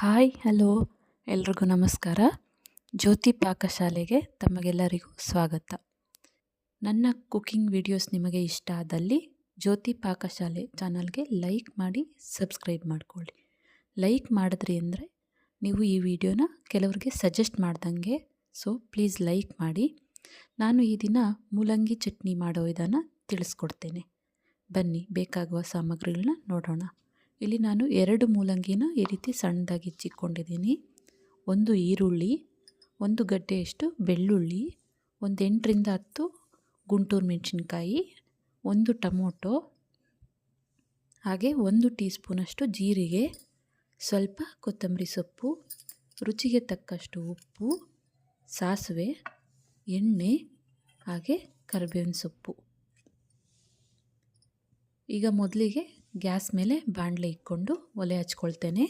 Hi, hello. ಎಲ್ರಿಗೂ ನಮಸ್ಕಾರ. ಜ್ಯೋತಿ ಪಾಕಶಾಲೆಗೆ ತಮಗೆಲ್ಲರಿಗೂ ಸ್ವಾಗತ. ನನ್ನ ಕುಕಿಂಗ್ ವಿಡಿಯೋಸ್ ನಿಮಗೆ ಇಷ್ಟ ಆದಲ್ಲಿ ಜ್ಯೋತಿ ಪಾಕಶಾಲೆ ಚಾನಲ್ಗೆ ಲೈಕ್ ಮಾಡಿ, ಸಬ್ಸ್ಕ್ರೈಬ್ ಮಾಡಿಕೊಳ್ಳಿ. ಲೈಕ್ ಮಾಡಿದ್ರಿ ಅಂದರೆ ನೀವು ಈ ವಿಡಿಯೋನ ಕೆಲವರಿಗೆ ಸಜೆಸ್ಟ್ ಮಾಡ್ದಂಗೆ, ಸೊ ಪ್ಲೀಸ್ ಲೈಕ್ ಮಾಡಿ. ನಾನು ಈ ದಿನ ಮೂಲಂಗಿ ಚಟ್ನಿ ಮಾಡೋ ವಿಧಾನ ತಿಳಿಸ್ಕೊಡ್ತೇನೆ. ಬನ್ನಿ, ಬೇಕಾಗುವ ಸಾಮಗ್ರಿಗಳನ್ನ ನೋಡೋಣ. ಇಲ್ಲಿ ನಾನು ಎರಡು ಮೂಲಂಗಿನ ಈ ರೀತಿ ಸಣ್ಣದಾಗಿ ಹೆಚ್ಚಿಕೊಂಡಿದ್ದೀನಿ ಒಂದು ಈರುಳ್ಳಿ, ಒಂದು ಗಡ್ಡೆಯಷ್ಟು ಬೆಳ್ಳುಳ್ಳಿ, ಒಂದು ಎಂಟರಿಂದ ಹತ್ತು ಗುಂಟೂರು ಮೆಣಸಿನ್ಕಾಯಿ, ಒಂದು ಟೊಮೊಟೊ, ಹಾಗೆ ಒಂದು ಟೀ ಸ್ಪೂನಷ್ಟು ಜೀರಿಗೆ, ಸ್ವಲ್ಪ ಕೊತ್ತಂಬರಿ ಸೊಪ್ಪು, ರುಚಿಗೆ ತಕ್ಕಷ್ಟು ಉಪ್ಪು, ಸಾಸಿವೆ, ಎಣ್ಣೆ, ಹಾಗೆ ಕರಿಬೇವಿನ ಸೊಪ್ಪು. ಈಗ ಮೊದಲಿಗೆ ಗ್ಯಾಸ್ ಮೇಲೆ ಬಾಣಲೆ ಇಕ್ಕೊಂಡು ಒಲೆ ಹಚ್ಕೊಳ್ತೇನೆ.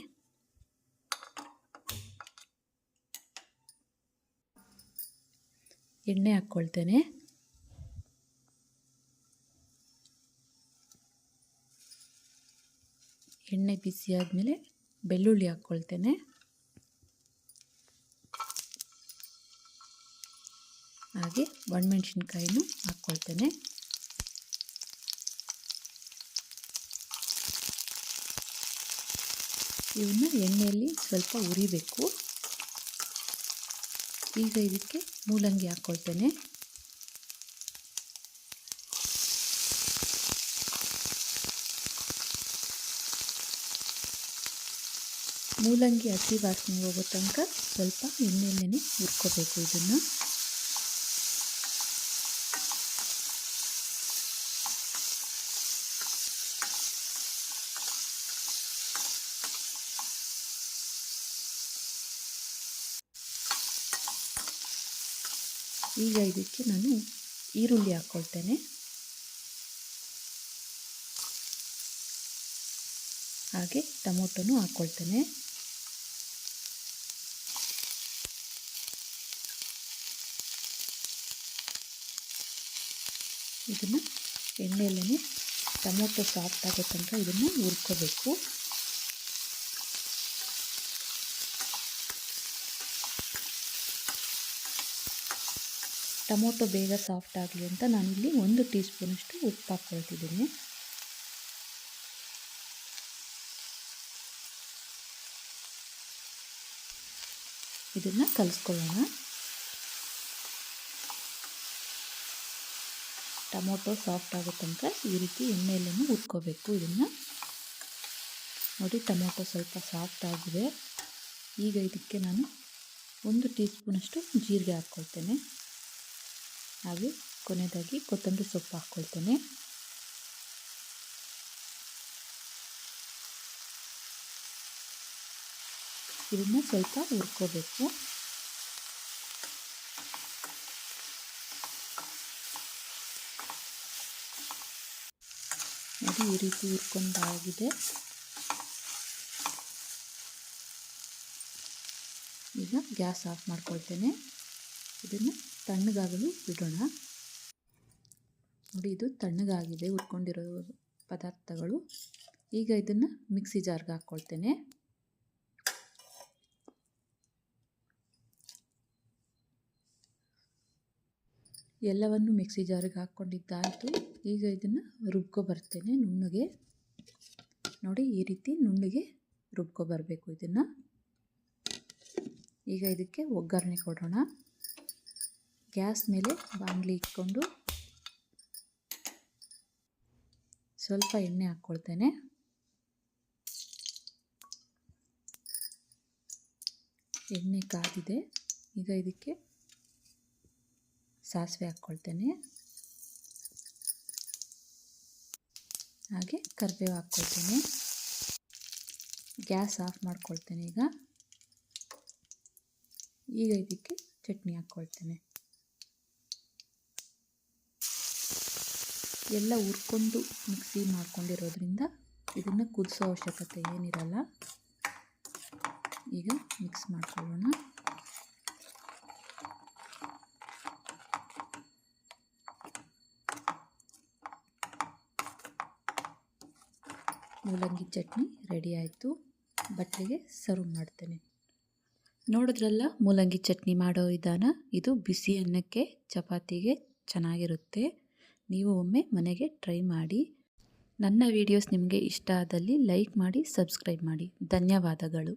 ಎಣ್ಣೆ ಹಾಕ್ಕೊಳ್ತೇನೆ. ಎಣ್ಣೆ ಬಿಸಿ ಆದಮೇಲೆ ಬೆಳ್ಳುಳ್ಳಿ ಹಾಕ್ಕೊಳ್ತೇನೆ. ಹಾಗೆ ಒಣಮೆಣ್ಸಿನ್ಕಾಯಿನೂ ಹಾಕ್ಕೊಳ್ತೇನೆ. ಇವನ್ನ ಎಣ್ಣೆಯಲ್ಲಿ ಸ್ವಲ್ಪ ಉರಿಬೇಕು ಈಗ ಇದಕ್ಕೆ ಮೂಲಂಗಿ ಹಾಕ್ಕೊಳ್ತೇನೆ ಮೂಲಂಗಿ ಹಸಿ ವಾಸನೆ ಹೋಗೋ ತನಕ ಸ್ವಲ್ಪ ಎಣ್ಣೆಯಲ್ಲೇ ಹುರ್ಕೋಬೇಕು ಇದನ್ನು. ಈಗ ಇದಕ್ಕೆ ನಾನು ಈರುಳ್ಳಿ ಹಾಕ್ಕೊಳ್ತೇನೆ ಹಾಗೆ ಟೊಮೊಟೊನು ಹಾಕ್ಕೊಳ್ತೇನೆ ಇದನ್ನು ಎಣ್ಣೆಯಲ್ಲೇ ಟೊಮೊಟೊ ಸಾಫ್ಟ್ ಆಗೋ ತನಕ ಇದನ್ನು ಹುರ್ಕೋಬೇಕು. ಟೊಮೊಟೊ ಬೇಗ ಸಾಫ್ಟ್ ಆಗಲಿ ಅಂತ ನಾನಿಲ್ಲಿ ಒಂದು ಟೀ ಸ್ಪೂನಷ್ಟು ಉಪ್ಪು ಹಾಕ್ಕೊಳ್ತಿದ್ದೀನಿ. ಇದನ್ನು ಕಲಿಸ್ಕೊಳ್ಳೋಣ. ಟೊಮೊಟೊ ಸಾಫ್ಟ್ ಆಗೋ ಈ ರೀತಿ ಎಣ್ಣೆಯಲ್ಲೂ ಉಟ್ಕೋಬೇಕು ಇದನ್ನು ನೋಡಿ ಟೊಮೊಟೊ ಸ್ವಲ್ಪ ಸಾಫ್ಟ್ ಆಗಿದೆ. ಈಗ ಇದಕ್ಕೆ ನಾನು ಒಂದು ಟೀ ಸ್ಪೂನಷ್ಟು ಜೀರಿಗೆ ಹಾಕ್ಕೊಳ್ತೇನೆ. ಹಾಗೆ ಕೊನೆಯದಾಗಿ ಕೊತ್ತಂಬರಿ ಸೊಪ್ಪು ಹಾಕ್ಕೊಳ್ತೇನೆ. ಇದನ್ನು ಸ್ವಲ್ಪ ಹುರ್ಕೋಬೇಕು. ನೋಡಿ ಈ ರೀತಿ ಹುರ್ಕೊಂಡಾಗಿದೆ. ಈಗ ಗ್ಯಾಸ್ ಆಫ್ ಮಾಡ್ಕೊಳ್ತೇನೆ. ಇದನ್ನು ತಣ್ಣಗಾಗಲು ಬಿಡೋಣ. ನೋಡಿ, ಇದು ತಣ್ಣಗಾಗಿದೆ ಉಟ್ಕೊಂಡಿರೋ ಪದಾರ್ಥಗಳು. ಈಗ ಇದನ್ನು ಮಿಕ್ಸಿ ಜಾರ್ಗೆ ಹಾಕ್ಕೊಳ್ತೇನೆ. ಎಲ್ಲವನ್ನು ಮಿಕ್ಸಿ ಜಾರಿಗೆ ಹಾಕ್ಕೊಂಡಿದ್ದಾಯಿತು. ಈಗ ಇದನ್ನು ರುಬ್ಕೊ ಬರ್ತೇನೆ ನುಣ್ಣಗೆ. ನೋಡಿ, ಈ ರೀತಿ ನುಣ್ಣಗೆ ರುಬ್ಕೊ ಬರಬೇಕು ಇದನ್ನು. ಈಗ ಇದಕ್ಕೆ ಒಗ್ಗರಣೆ ಕೊಡೋಣ. ಗ್ಯಾಸ್ ಮೇಲೆ ಬಾಣಲಿ ಇಟ್ಕೊಂಡು ಸ್ವಲ್ಪ ಎಣ್ಣೆ ಹಾಕ್ಕೊಳ್ತೇನೆ. ಎಣ್ಣೆ ಕಾದಿದೆ. ಈಗ ಇದಕ್ಕೆ ಸಾಸಿವೆ ಹಾಕ್ಕೊಳ್ತೇನೆ. ಹಾಗೆ ಕರಿಬೇವು ಹಾಕ್ಕೊಳ್ತೇನೆ. ಗ್ಯಾಸ್ ಆಫ್ ಮಾಡ್ಕೊಳ್ತೇನೆ ಈಗ. ಈಗ ಇದಕ್ಕೆ ಚಟ್ನಿ ಹಾಕ್ಕೊಳ್ತೇನೆ. ಎಲ್ಲ ಹುರ್ಕೊಂಡು ಮಿಕ್ಸಿ ಮಾಡ್ಕೊಂಡಿರೋದ್ರಿಂದ ಇದನ್ನು ಕುದಿಸೋ ಅವಶ್ಯಕತೆ ಏನಿರಲ್ಲ. ಈಗ ಮಿಕ್ಸ್ ಮಾಡ್ಕೊಳ್ಳೋಣ. ಮೂಲಂಗಿ ಚಟ್ನಿ ರೆಡಿ ಆಯಿತು. ಬಟ್ಲಿಗೆ ಸರ್ವ್ ಮಾಡ್ತೇನೆ. ನೋಡಿದ್ರಲ್ಲ, ಮೂಲಂಗಿ ಚಟ್ನಿ ಮಾಡೋ ವಿಧಾನ? ಇದು ಬಿಸಿ ಅನ್ನಕ್ಕೆ ಚಪಾತಿಗೆ ಚೆನ್ನಾಗಿರುತ್ತೆ. ನೀವು ಒಮ್ಮೆ ಮನೆಗೆ ಟ್ರೈ ಮಾಡಿ. ನನ್ನ ವಿಡಿಯೋಸ್ ನಿಮಗೆ ಇಷ್ಟ ಆದಲ್ಲಿ ಲೈಕ್ ಮಾಡಿ, ಸಬ್ಸ್ಕ್ರೈಬ್ ಮಾಡಿ. ಧನ್ಯವಾದಗಳು.